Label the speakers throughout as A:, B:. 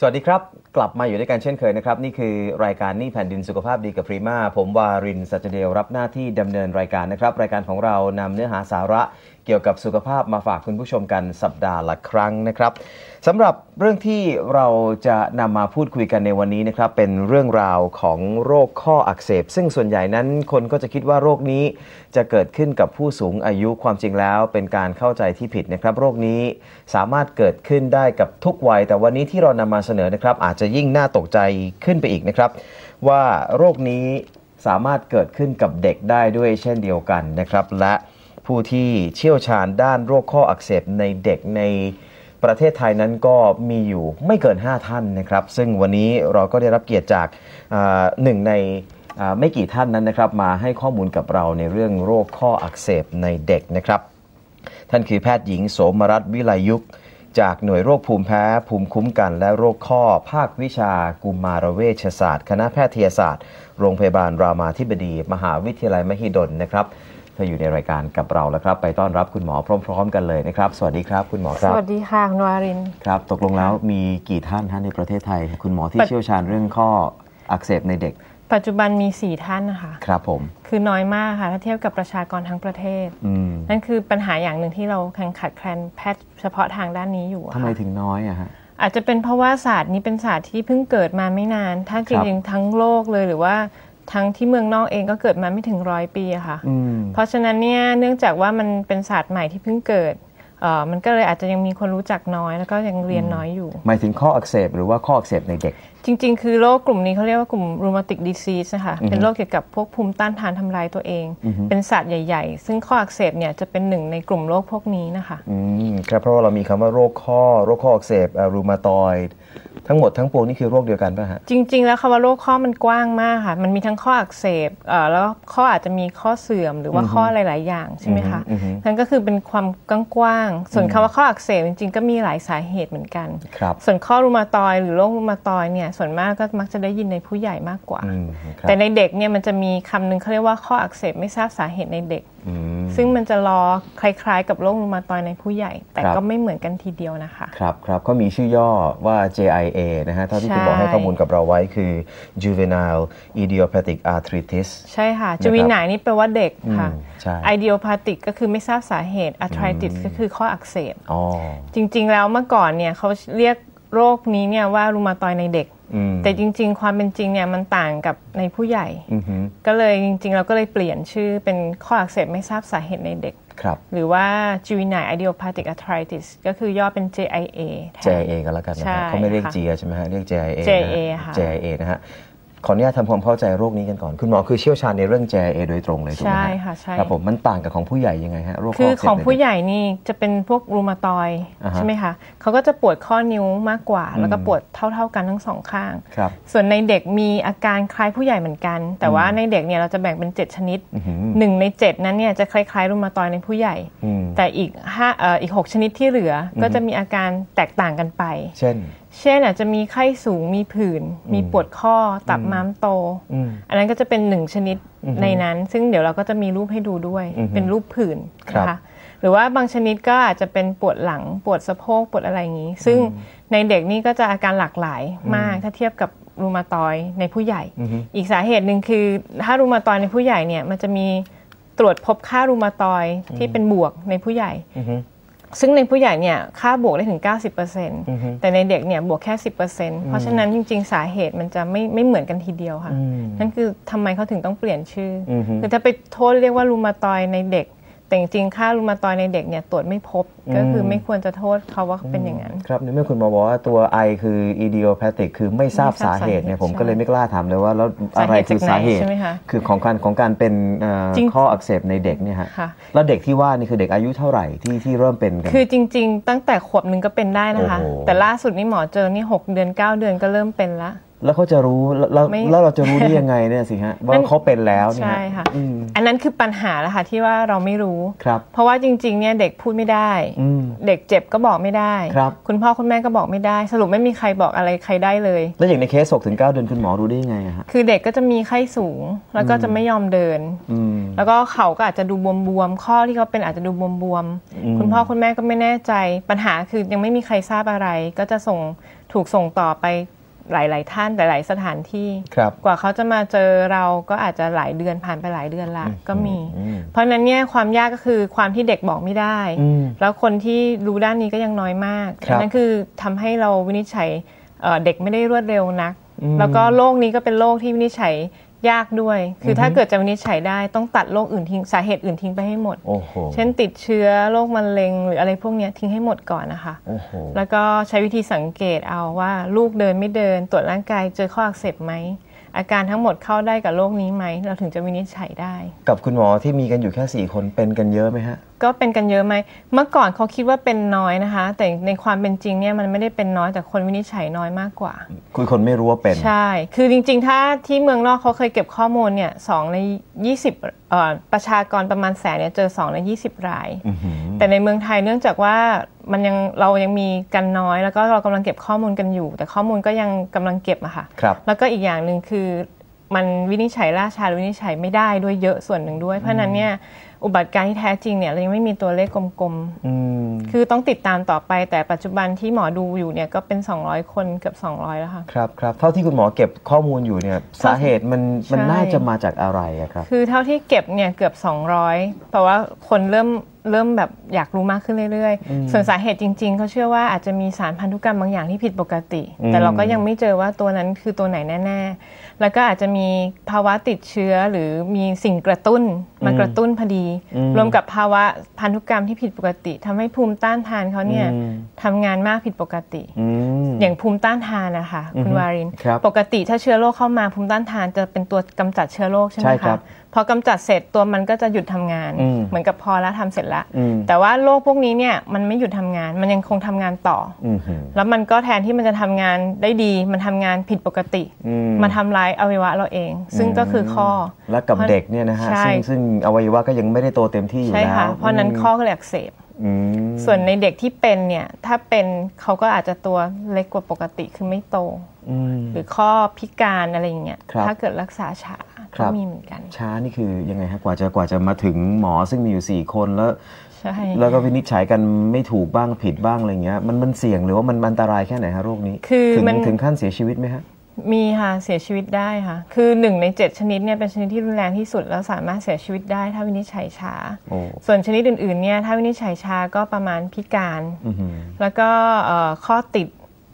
A: สวัสดีครับ กลับมาอยู่ด้วยกันเช่นเคยนะครับ นี่คือรายการนี่แผ่นดินสุขภาพดีกับพรีมาผมวารินสัจเดลรับหน้าที่ดำเนินรายการนะครับ รายการของเรานำเนื้อหาสาระ เกี่ยวกับสุขภาพมาฝากคุณผู้ชมกันสัปดาห์ละครั้งนะครับสำหรับเรื่องที่เราจะนำมาพูดคุยกันในวันนี้นะครับเป็นเรื่องราวของโรคข้ออักเสบ ซึ่งส่วนใหญ่นั้นคนก็จะคิดว่าโรคนี้จะเกิดขึ้นกับผู้สูงอายุความจริงแล้ว เป็นการเข้าใจที่ผิดนะครับโรคนี้สามารถเกิดขึ้นได้กับทุกวัย แต่วันนี้ที่เรานำมาเสนอนะครับอาจจะยิ่งน่าตกใจขึ้นไปอีกนะครับ ว่าโรคนี้สามารถเกิดขึ้นกับเด็กได้ด้วยเช่นเดียวกันนะครับและ ผู้ที่เชี่ยวชาญด้านโรคข้ออักเสบในเด็กในประเทศไทยนั้นก็มีอยู่ไม่เกิน 5 ท่านนะครับ ซึ่งวันนี้เราก็ได้รับเกียรติจากหนึ่งในไม่กี่ท่านนั้นนะครับ มาให้ข้อมูลกับเราในเรื่องโรคข้ออักเสบในเด็กนะครับ ท่านคือแพทย์หญิงโสมรัตน์วิไลยุกจากหน่วยโรคภูมิแพ้ ภูมิคุ้มกัน และโรคข้อภาควิชากุมารเวชศาสตร์ คณะแพทยศาสตร์ โรงพยาบาลรามาธิบดี มหาวิทยาลัยมหิดลนะครับ เธออยู่ในรายการกับเราแล้วครับ ไปต้อนรับคุณหมอพร้อม ๆ กันเลยนะครับ สวัสดีครับคุณหมอครับ
B: สวัสดีค่ะคุณวาริน
A: ครับ ตกลงแล้วมีกี่ท่านท่านในประเทศไทย คุณหมอที่เชี่ยวชาญเรื่องข้ออักเสบในเด็ก
B: ปัจจุบันมีสี่ท่านนะคะ
A: ครับผม
B: คือน้อยมากค่ะถ้าเทียบกับประชากรทั้งประเทศ นั่นคือปัญหาอย่างหนึ่งที่เราแข่งขัดแคลนแพทย์เฉพาะทางด้านนี้อยู่
A: ทำไมถึงน้อยอะฮะ
B: อาจจะเป็นเพราะว่าศาสตร์นี้เป็นศาสตร์ที่เพิ่งเกิดมาไม่นาน ถ้าจริงๆทั้งโลกเลยหรือว่า ทั้งที่เมืองนอกเองก็เกิดมาไม่ถึงร้อยปีอะค่ะ เพราะฉะนั้นเนี่ยเนื่องจากว่ามันเป็นศาสตร์ใหม่ที่เพิ่งเกิดเออมันก็เลยอาจจะยังมีคนรู้จักน้อยแล้วก็ยังเรียนน้อยอยู่
A: หมายถึงข้ออักเสบหรือว่าข้ออักเสบในเด็ก
B: จริง ๆ คือโรคกลุ่มนี้เขาเรียกว่ากลุ่ม rheumatic disease นะคะเป็นโรคเกี่ยวกับพวกภูมิต้านทานทำลายตัวเอง เป็นศาสตร์ใหญ่ ๆ ซึ่งข้ออักเสบเนี่ยจะเป็นหนึ่งในกลุ่มโรคพวกนี้นะคะ
A: อืมครับเพราะว่าเรามีคำว่าโรคข้อโรคข้ออักเสบรูมาตอยด์ ทั้งหมดทั้งปวงนี่คือโรคเดียวกันป่ะฮะ
B: จริง ๆ แล้วคำว่าโรคข้อมันกว้างมากค่ะ มันมีทั้งข้ออักเสบเอ่อแล้วข้ออาจจะมีข้อเสื่อมหรือว่าข้อหลาย ๆ อย่างใช่ไหมคะนั่นก็คือเป็นความกว้างๆส่วนคำว่าข้ออักเสบจริง ๆ ก็มีหลายสาเหตุเหมือนกัน
A: ครับ
B: ส่วนข้อรูมาตอยหรือโรครูมาตอยเนี่ยส่วนมากก็มักจะได้ยินในผู้ใหญ่มากกว่า
A: อืมครับ
B: แต่ในเด็กเนี่ยมันจะมีคำหนึ่งเขาเรียกว่าข้ออักเสบไม่ทราบสาเหตุในเด็ก
A: อืม
B: ซึ่งมันจะรอคล้ายๆ กับโรครูมาตอยในผู้ใหญ่ แต่
A: ครับ
B: ก็ไม่เหมือนกันทีเดียวนะคะ
A: ครับครับเขามีชื่อย่อว่า JIA นะฮะเท่าที่คุณหมอ
B: ใช่
A: ให้ข้อมูลกับเราไว้คือ juvenile idiopathic arthritis
B: ใช่ค่ะจูวินายนี่แปลว่าเด็กค่ะ
A: อืมใช่
B: ไอเดียพาติกก็คือไม่ทราบสาเหตุ arthritis ก็คือข้ออักเสบ
A: อ๋อ
B: จริงๆแล้วเมื่อก่อนเนี่ยเขาเรียกโรคนี้เนี่ยว่ารูมาตอยในเด็ก
A: อืม
B: แต่จริง ๆ ความเป็นจริงเนี่ยมันต่างกับในผู้ใหญ่
A: อือหือ
B: ก็เลยจริง ๆ เราก็เลยเปลี่ยนชื่อเป็นข้ออักเสบไม่ทราบสาเหตุในเด็ก
A: ครับ
B: หรือว่า juvenile idiopathic arthritis ก็คือย่อเป็น JIA แทน
A: JIA ก็แล้วกันนะ
B: ใช่
A: ฮะเขาไม่เรียก
B: ค่ะ
A: G ใช่ไหมฮะเรียก JIA นะฮะ
B: JIA ค่ะ
A: JIA นะฮะ ขออนุญาตทำความเข้าใจโรคนี้กันก่อน คุณหมอคือเชี่ยวชาญในเรื่อง JIA โดยตรงเลยถูกไหม
B: ใช่
A: ฮะ
B: ค่ะใช่
A: ครับผมมันต่างกับของผู้ใหญ่ยังไงฮะโรค
B: คือ
A: ข้เสบ
B: ของผู้
A: ในเด็ก
B: ใหญ่นี่จะเป็นพวกรูมาตอยด์
A: อ่าฮะ
B: ใช่ไหมคะเขาก็จะปวดข้อนิ้วมากกว่า แล้วก็ปวดเท่า ๆกันทั้งสองข้าง
A: ครับ
B: ส่วนในเด็กมีอาการคล้ายผู้ใหญ่เหมือนกัน แต่ว่าในเด็กเนี่ยเราจะแบ่งเป็น 7 ชนิด
A: อื้อหือ
B: หนึ่งใน7 นั้นเนี่ยจะคล้ายๆรูมาตอยด์ในผู้ใหญ่
A: อืม
B: แต่อีกห้าเอ่ออีก6ชนิดที่เหลืออก็จะมีอาการแตกต่างกันไป
A: เช่น
B: เช่นอาจจะมีไข้สูงมีผื่น มีปวดข้อตับม้ามโต
A: อืม
B: อันนั้นก็จะเป็นหนึ่งชนิดในนั้น ซึ่งเดี๋ยวเราก็จะมีรูปให้ดูด้วย
A: อือฮึ
B: เป็นรูปผื่น
A: ครับ
B: นะคะหรือว่าบางชนิดก็อาจจะเป็นปวดหลังปวดสะโพกปวดอะไรอย่างนี้ ซึ่งในเด็กนี่ก็จะอาการหลากหลายมากถ้าเทียบกับรูมาตอยด์ในผู้ใหญ่ อีกสาเหตุหนึ่งคือ ถ้ารูมาตอยด์ในผู้ใหญ่เนี่ยมันจะมีตรวจพบค่ารูมาตอยด์ที่เป็นบวกในผู้ใหญ่
A: อือฮึ
B: ซึ่งในผู้ใหญ่เนี่ยค่าบวกได้ถึง 90%แต่ในเด็กเนี่ยบวกแค่ 10%เพราะฉะนั้นจริง ๆ สาเหตุมันจะไม่ไม่เหมือนกันทีเดียวค่ะ นั่นคือทำไมเขาถึงต้องเปลี่ยนชื่ออ
A: อฮึ
B: คือถ้าไปโทษเรียกว่ารูมาตอยด์ในเด็ก แต่จริงๆ ค่ารูมาตอยด์ในเด็กเนี่ยตรวจไม่พบ ก็คือไม่ควรจะโทษเขาว่าเป็นอย่างนั้น
A: ครับในเมื่อคุณหมอบอกว่าตัว I คือ idiopathic คือไม่ทราบ
B: ไม่ทรา
A: สา
B: บ
A: เหตุเนี่ย
B: สาเหตุ
A: ผมก็เลยไม่กล้าถามเลยว่าแล้ว
B: สา
A: อะไร
B: เหตุ
A: คือ
B: จากไหน
A: สาเหตุ
B: ใช่ไหมคะ
A: คือของการของการเป็นเอ่อ
B: จริง
A: ข้ออักเสบในเด็กเนี่ยฮะ
B: ค่ะ
A: แล้วเด็กที่ว่านี่คือเด็กอายุเท่าไหร่ที่ที่เริ่มเป็นกัน
B: คือจริง ๆ ตั้งแต่ขวบหนึ่งก็เป็นได้นะคะ
A: โอ้โห
B: แต่ล่าสุดนี่หมอเจอนี่หกเดือนเก้าเดือนก็เริ่มเป็นละ
A: แล้วเขาจะรู้แล้ว
B: ไม่
A: แล้วเราจะรู้ได้ยังไงเนี่ยสิฮะว่าเขาเป็นแล้วเนี่ย
B: ใช่
A: ฮ
B: ค่ะ
A: อืม
B: อันนั้นคือปัญหาแล้วค่ะที่ว่าเราไม่รู้
A: ครับ
B: เพราะว่าจริงๆเนี่ยเด็กพูดไม่ได้
A: อืม
B: เด็กเจ็บก็บอกไม่ได้
A: ครับ
B: ณพ่อคุณแม่ก็บอกไม่ได้ สรุปไม่มีใครบอกอะไรใครได้เลย
A: แล้วอย่างในเคส6ถึง9เดือนคุณหมอรู้ได้ยังไงอะฮะ
B: คือเด็กก็จะมีไข้สูง แล้วก็จะไม่ยอมเดิน
A: อืม
B: แล้วก็เขาก็อาจจะดูบวมๆ ข้อที่เขาเป็นอาจจะดูบวม
A: อืม
B: ๆ คุณพ่อคุณแม่ก็ไม่แน่ใจ ปัญหาคือยังไม่มีใครทราบอะไร ก็จะส่งถูกส่งต่อไป หลาย ๆ ท่านหลาย ๆ สถานที่
A: ครับ
B: กว่าเขาจะมาเจอเราก็อาจจะหลายเดือนผ่านไปหลายเดือนละก็มี
A: อืม
B: เพราะฉะนั้นเนี่ยความยากก็คือความที่เด็กบอกไม่ได้
A: อืม
B: แล้วคนที่รู้ด้านนี้ก็ยังน้อยมาก
A: ครับ
B: นั่นคือทำให้เราวินิจฉัยเอ่อเด็กไม่ได้รวดเร็วนัก
A: อืม
B: แล้วก็โรคนี้ก็เป็นโรคที่วินิจฉัย ยากด้วย คือถ้าเกิดจะวินิจฉัยได้ต้องตัดโรคอื่นทิ้งสาเหตุอื่นทิ้งไปให้หมด
A: โอ้โห
B: เช่นติดเชื้อโรคมะเร็ง หรืออะไรพวกเนี้ยทิ้งให้หมดก่อนนะคะ
A: โอ้โห
B: แล้วก็ใช้วิธีสังเกตเอาว่าลูกเดินไม่เดิน ตรวจร่างกายเจอข้ออักเสบไหมอาการทั้งหมดเข้าได้กับโรคนี้ไหม เราถึงจะวินิจฉัยได้
A: กับคุณหมอที่มีกันอยู่แค่ 4 คนเป็นกันเยอะไหมฮะ
B: ก็เป็นกันเยอะไหม เมื่อก่อนเขาคิดว่าเป็นน้อยนะคะ แต่ในความเป็นจริงเนี่ยมันไม่ได้เป็นน้อยแต่คนวินิจฉัยน้อยมากกว่า
A: คุยคนไม่รู้ว่าเป็น
B: ใช่ คือจริง ๆ ถ้าที่เมืองนอกเขาเคยเก็บข้อมูลเนี่ยสองในยี่สิบเอ่อประชากรประมาณแสนเนี่ยเจอสองในยี่สิบราย
A: อื้อหือ
B: แต่ในเมืองไทยเนื่องจากว่ามันยังเรายังมีกันน้อยแล้วก็เรากำลังเก็บข้อมูลกันอยู่ แต่ข้อมูลก็ยังกำลังเก็บอะค่ะ
A: ครับ
B: แล้วก็อีกอย่างหนึ่งคือมันวินิจฉัยล่าช้าหรือวินิจฉัยไม่ได้ด้วยเยอะส่วนหนึ่งด้วย เพราะฉะนั้นเนี่ย อุบัติการณ์ที่แท้จริงเนี่ยเรายังไม่มีตัวเลขกลมๆ
A: อืม
B: คือต้องติดตามต่อไปแต่ปัจจุบันที่หมอดูอยู่เนี่ยก็เป็น 200 คนเกือบ200 แล้วค่ะ
A: ครับครับเท่าที่คุณหมอเก็บข้อมูลอยู่เนี่ยสาเหตุมันมัน
B: ใช่
A: น่าจะมาจากอะไรอะครับ
B: คือเท่าที่เก็บเนี่ยเกือบ 200 เพราะว่าคนเริ่มเริ่มแบบอยากรู้มากขึ้นเรื่อยๆ ส่วนสาเหตุจริงๆเขาเชื่อว่าอาจจะมีสารพันธุกรรมบางอย่างที่ผิดปกติ
A: อืม
B: แต่เราก็ยังไม่เจอว่าตัวนั้นคือตัวไหนแน่ ๆ แล้วก็อาจจะมีภาวะติดเชื้อหรือมีสิ่งกระตุ้น มากระตุ้นพอดี
A: อืม
B: รวมกับภาวะพันธุกรรมที่ผิดปกติทำให้ภูมิต้านทานเขาเนี่ย
A: อืม
B: ทำงานมากผิดปกติ
A: อืม
B: อย่างภูมิต้านทานนะคะ
A: อือฮึ
B: คุณวาริน
A: ครับ
B: ปกติถ้าเชื้อโรคเข้ามาภูมิต้านทานจะเป็นตัวกำจัดเชื้อโรคใช่ไหม
A: ใช่ครั
B: คะ
A: บ
B: พอกำจัดเสร็จตัวมันก็จะหยุดทำงาน
A: อืม
B: เหมือนกับพอแล้วทำเสร็จแล้ว
A: อืม
B: แต่ว่าโรคพวกนี้เนี่ยมันไม่หยุดทำงาน มันยังคงทำงานต่ออ
A: อืมหือ
B: แล้วมันก็แทนที่มันจะทำงานได้ดี มันทำงานผิดปกติ
A: อืม
B: มาทำร้ายอวัยวะเราเอง ซึ่งก็คือข้อ
A: และกับเด็กเนี่ยนะฮะ
B: ใช่
A: ซึ่งซึ่งอวัยวะก็ยังไม่ได้โตเต็มที่อยู่
B: ใช่
A: แล้ว
B: ค่ะเพราะนั้นข้อก็เลยอักเสบ
A: อืม
B: ส่วนในเด็กที่เป็นเนี่ยถ้าเป็นเขาก็อาจจะตัวเล็กกว่าปกติคือไม่โต
A: อืม
B: หรือข้อพิการอะไรอย่างเงี้ย
A: ครับ
B: ถ้าเกิดรักษาช้า
A: ครั
B: ก็
A: บ
B: มีเหมือนกัน
A: ช้านี่คือยังไงฮะกว่าจะกว่าจะมาถึงหมอซึ่งมีอยู่ 4 คนแล้ว
B: ใช่
A: แล้วก็วินิจฉัยกันไม่ถูกบ้างผิดบ้างอะไรเงี้ยมันมันเสี่ยงหรือว่ามันอันตรายแค่ไหนฮะโรคนี้
B: คือ
A: ถึง
B: มัน
A: ถึงขั้นเสียชีวิตไหมฮะ
B: มีค่ะเสียชีวิตได้ค่ะ คือหนึ่งในเจ็ดชนิดเนี่ยเป็นชนิดที่รุนแรงที่สุด แล้วสามารถเสียชีวิตได้ถ้าวินิจฉัยช้า
A: โอ้
B: ส่วนชนิดอื่นๆเนี่ยถ้าวินิจฉัยช้าก็ประมาณพิการ
A: อือหือ
B: แล้วก็เอ่อข้อติด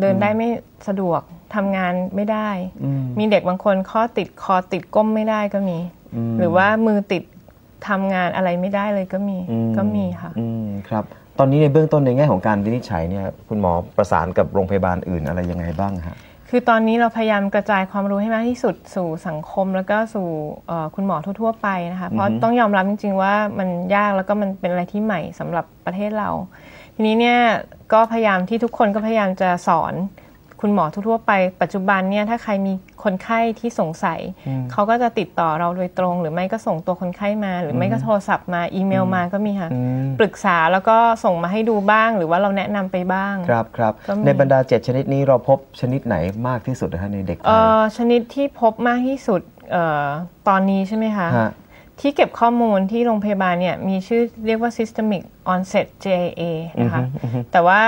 B: เดินได้ไม่สะดวก ทำงานไม่ได้
A: อืม
B: มีเด็กบางคนข้อติดคอติดก้มไม่ได้ก็มี
A: อืม
B: หรือว่ามือติดทำงานอะไรไม่ได้เลยก็มี
A: อื
B: ก็มีค่ะ
A: อืมครับตอนนี้ในเบื้องต้นในแง่ของการวินิจฉัยเนี่ยคุณหมอประสานกับโรงพยาบาลอื่นอะไรยังไงบ้างฮะ
B: คือตอนนี้เราพยายามกระจายความรู้ให้มากที่สุดสู่สังคม แล้วก็สู่เอ่อคุณหมอทั่ว ๆ ไปนะคะเพราะต้องยอมรับจริง ๆ ว่ามันยากแล้วก็มันเป็นอะไรที่ใหม่สำหรับประเทศเรา ทีนี้เนี่ยก็พยายามที่ทุกคนก็พยายามจะสอน คุณหมอทั่วๆไปปัจจุบันเนี่ยถ้าใครมีคนไข้ที่สงสัย เขาก็จะติดต่อเราโดยตรง หรือไม่ก็ส่งตัวคนไข้มา หรือไม่ก็โทรศัพท์มาอีเมลมาก็มีค่ะ
A: อืม
B: ปรึกษาแล้วก็ส่งมาให้ดูบ้าง หรือว่าเราแนะนำไปบ้าง
A: ครับครับ
B: ก็มี
A: ในบรรดา 7 ชนิดนี้เราพบชนิดไหนมากที่สุดนะฮะในเด็กไท
B: เอ่
A: ย
B: อชนิดที่พบมากที่สุดเอ่อตอนนี้ใช่ไหมคะ
A: ฮะ
B: ที่เก็บข้อมูลที่โรงพยาบาลเนี่ยมีชื่อเรียกว่า systemic onset JAA นะคะแต่ว่า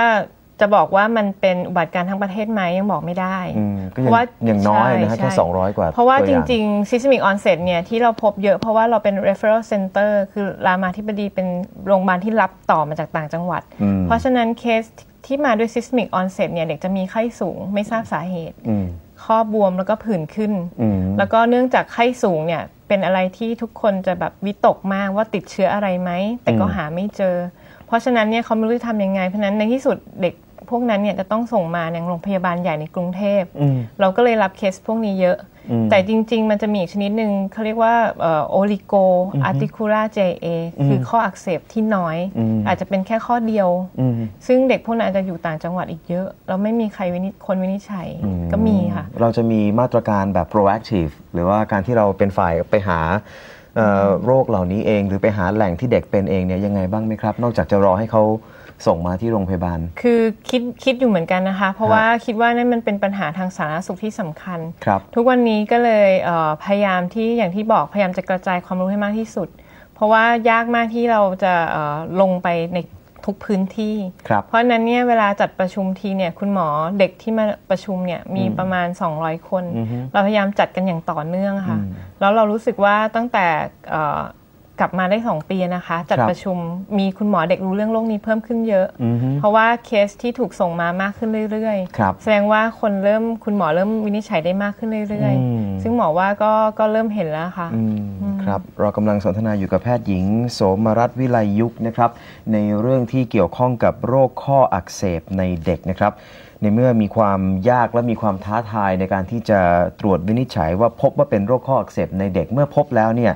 B: จะบอกว่ามันเป็นอุบัติการณ์ทั้งประเทศไหมยังบอกไม่ได้
A: อืมก็
B: เพ
A: ยัง
B: ราะว่า
A: ยังน้อยนะฮะ
B: ใช่
A: แค่
B: ใช่
A: 200 กว่า
B: เพราะว่า
A: ตัว
B: จ
A: อย่
B: ริง ๆ systemic onset เนี่ยที่เราพบเยอะเพราะว่าเราเป็น referral center คือรามาธิบดีเป็นโรงพยาบาลที่รับต่อมาจากต่างจังหวัด
A: อืม
B: เพราะฉะนั้นเคสที่มาด้วย systemic onset เนี่ยเด็กจะมีไข้สูงไม่ทราบสาเหตุ
A: อืม
B: ข้อบวมแล้วก็ผื่นขึ้น
A: อืม
B: แล้วก็เนื่องจากไข้สูงเนี่ยเป็นอะไรที่ทุกคนจะแบบวิตกมากว่าติดเชื้ออะไรไหมแต่ก็
A: อืม
B: หาไม่เจอ เพราะฉะนั้นเนี่ยเขาไม่รู้จะทำยังไงเพราะฉะนั้นในที่สุดเด็ก พวกนั้นเนี่ยจะต้องส่งมาในโรงพยาบาลใหญ่ในกรุงเทพ
A: อืม
B: เราก็เลยรับเคสพวกนี้เยอะ
A: อืม
B: แต่จริง ๆ มันจะมีอีกชนิดหนึ่งเขาเรียกว่าโอลิโกอาร์ติคูล่าเจเอคือข้ออักเสบที่น้อย
A: อืม
B: อาจจะเป็นแค่ข้อเดียว
A: อืม
B: ซึ่งเด็กพวกนั้นอาจจะอยู่ต่างจังหวัดอีกเยอะ แล้วไม่มีใครวินิจคนวินิจฉัย
A: อื
B: ก็มีค่ะ
A: เราจะมีมาตรการแบบ proactive หรือว่าการที่เราเป็นฝ่ายไปหาเอ่อโรคเหล่านี้เอง หรือไปหาแหล่งที่เด็กเป็นเองเนี่ยยังไงบ้างไหมครับ นอกจากจะรอให้เขา ส่งมาที่โรงพยาบาล
B: คือคิดคิดอยู่เหมือนกันนะคะ เพราะ
A: ฮะ
B: ว่าคิดว่านั่นมันเป็นปัญหาทางสาธารณสุขที่สำคัญ
A: ครับ
B: ทุกวันนี้ก็เลยเอ่อพยายามที่อย่างที่บอกพยายามจะกระจายความรู้ให้มากที่สุด เพราะว่ายากมากที่เราจะเอ่อลงไปในทุกพื้นที่
A: ครับ
B: เพราะฉะนั้นเนี่ยเวลาจัดประชุมทีเนี่ยคุณหมอเด็กที่มาประชุมเนี่ยมีประมาณ 200 คน
A: อือฮึ
B: เราพยายามจัดกันอย่างต่อเนื่องค่ะ
A: อืม
B: แล้วเรารู้สึกว่าตั้งแต่เอ่อ กลับมาได้2ปีนะคะ จัด
A: ครับ
B: ประชุมมีคุณหมอเด็กรู้เรื่องโรคนี้เพิ่มขึ้นเยอะ
A: อือฮึ
B: เพราะว่าเคสที่ถูกส่งมามากขึ้นเรื่อย
A: ครับ
B: ๆแสดงว่าคนเริ่มคุณหมอเริ่มวินิจฉัยได้มากขึ้นเรื่อย
A: อืม
B: ๆซึ่งหมอว่าก็ก็เริ่มเห็นแล้วค่ะ
A: อืม ครับเรากำลังสนทนาอยู่กับแพทย์หญิง โสมรัตน์วิไลยุคนะครับ ในเรื่องที่เกี่ยวข้องกับโรคข้ออักเสบในเด็กนะครับ ในเมื่อมีความยากและมีความท้าทายในการที่จะตรวจวินิจฉัยว่าพบว่าเป็นโรคข้ออักเสบในเด็กเมื่อพบแล้วเนี่ย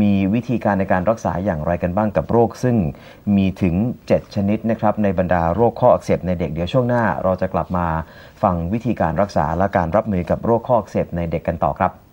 A: มีวิธีการในการรักษาอย่างไรกันบ้างกับโรค ซึ่งมีถึง 7 ชนิดนะครับในบรรดาโรคข้ออักเสบในเด็กเดี๋ยวช่วงหน้า เราจะกลับมาฟังวิธีการรักษาและการรับมือกับโรคข้ออักเสบในเด็กกันต่อครับ